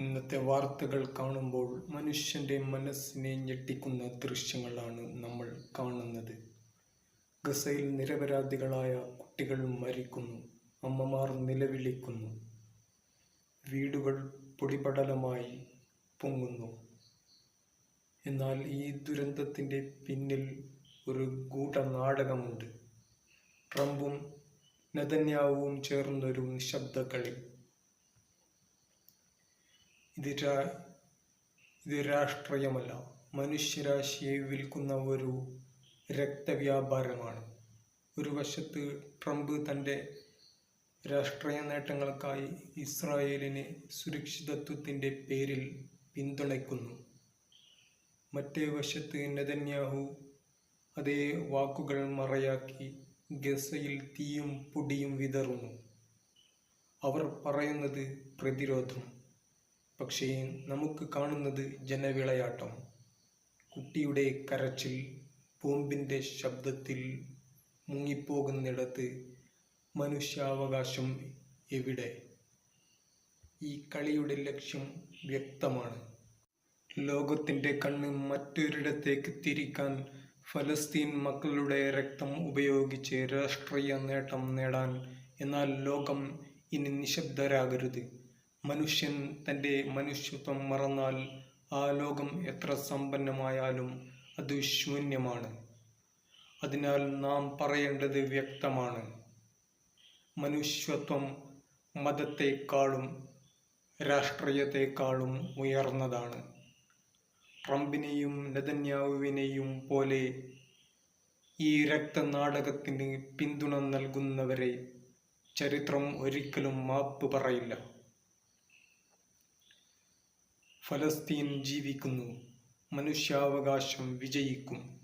ഇന്നത്തെ വാർത്തകൾ കാണുമ്പോൾ മനുഷ്യന്റെ മനസ്സിനെ ഞെട്ടിക്കുന്ന ദൃശ്യങ്ങളാണ് നമ്മൾ കാണുന്നത്. ഗസയിൽ നിരപരാധികളായ കുട്ടികൾ മരിക്കുന്നു അമ്മമാർ നിലവിളിക്കുന്നു വീടുകൾ പൊടിപടലമായി പൊങ്ങുന്നു. എന്നാൽ ഈ ദുരന്തത്തിന്റെ പിന്നിൽ ഒരു ഗൂഢനാടകമുണ്ട്. ട്രംപും നതന്യാവും ചേർന്നൊരു നിശബ്ദ ഇത് ഇത് രാഷ്ട്രീയമല്ല മനുഷ്യരാശിയെ വിൽക്കുന്ന ഒരു രക്തവ്യാപാരമാണ്. ഒരു വശത്ത് ട്രംപ് തന്റെ രാഷ്ട്രീയ നേട്ടങ്ങൾക്കായി ഇസ്രായേലിനെ സുരക്ഷിതത്വത്തിന്റെ പേരിൽ പിന്തുണയ്ക്കുന്നു. മറ്റേ വശത്ത് നെതന്യാഹു അതേ വാക്കുകൾ മറയാക്കി ഗസയിൽ തീയും പൊടിയും വിതറുന്നു. അവർ പറയുന്നത് പ്രതിരോധം. പക്ഷേ നമുക്ക് കാണുന്നത് ജനവിളയാട്ടം. കുട്ടിയുടെ കരച്ചിൽ ബോംബിന്റെ ശബ്ദത്തിൽ മുങ്ങിപ്പോകുന്നിടത്ത് മനുഷ്യാവകാശം എവിടെ? ഈ കളിയുടെ ലക്ഷ്യം വ്യക്തമാണ്. ലോകത്തിന്റെ കണ്ണ് മറ്റൊരിടത്തേക്ക് തിരിക്കാൻ ഫലസ്തീൻ മക്കളുടെ രക്തം ഉപയോഗിച്ച് രാഷ്ട്രീയ നേട്ടം നേടാൻ എന്നാൽ ലോകം ഇനി നിശബ്ദരാകരുത്. മനുഷ്യൻ തന്റെ മനുഷ്യത്വം മറന്നാൽ ആ ലോകം എത്ര സമ്പന്നമായാലും അത് ശൂന്യമാണ്. അതിനാൽ നാം പറയേണ്ടത് വ്യക്തമാണ്. മനുഷ്യത്വം മതത്തെക്കാളും രാഷ്ട്രീയത്തെക്കാളും ഉയർന്നതാണ്. ട്രംപിനെയും നെതന്യാഹുവിനെയും പോലെ ഈ രക്തനാടകത്തിന് പിന്തുണ നൽകുന്നവരെ ചരിത്രം ഒരിക്കലും മാപ്പ് പറയില്ല. ഫലസ്തീൻ ജീവിക്കുന്നു. മനുഷ്യാവകാശം വിജയിക്കും.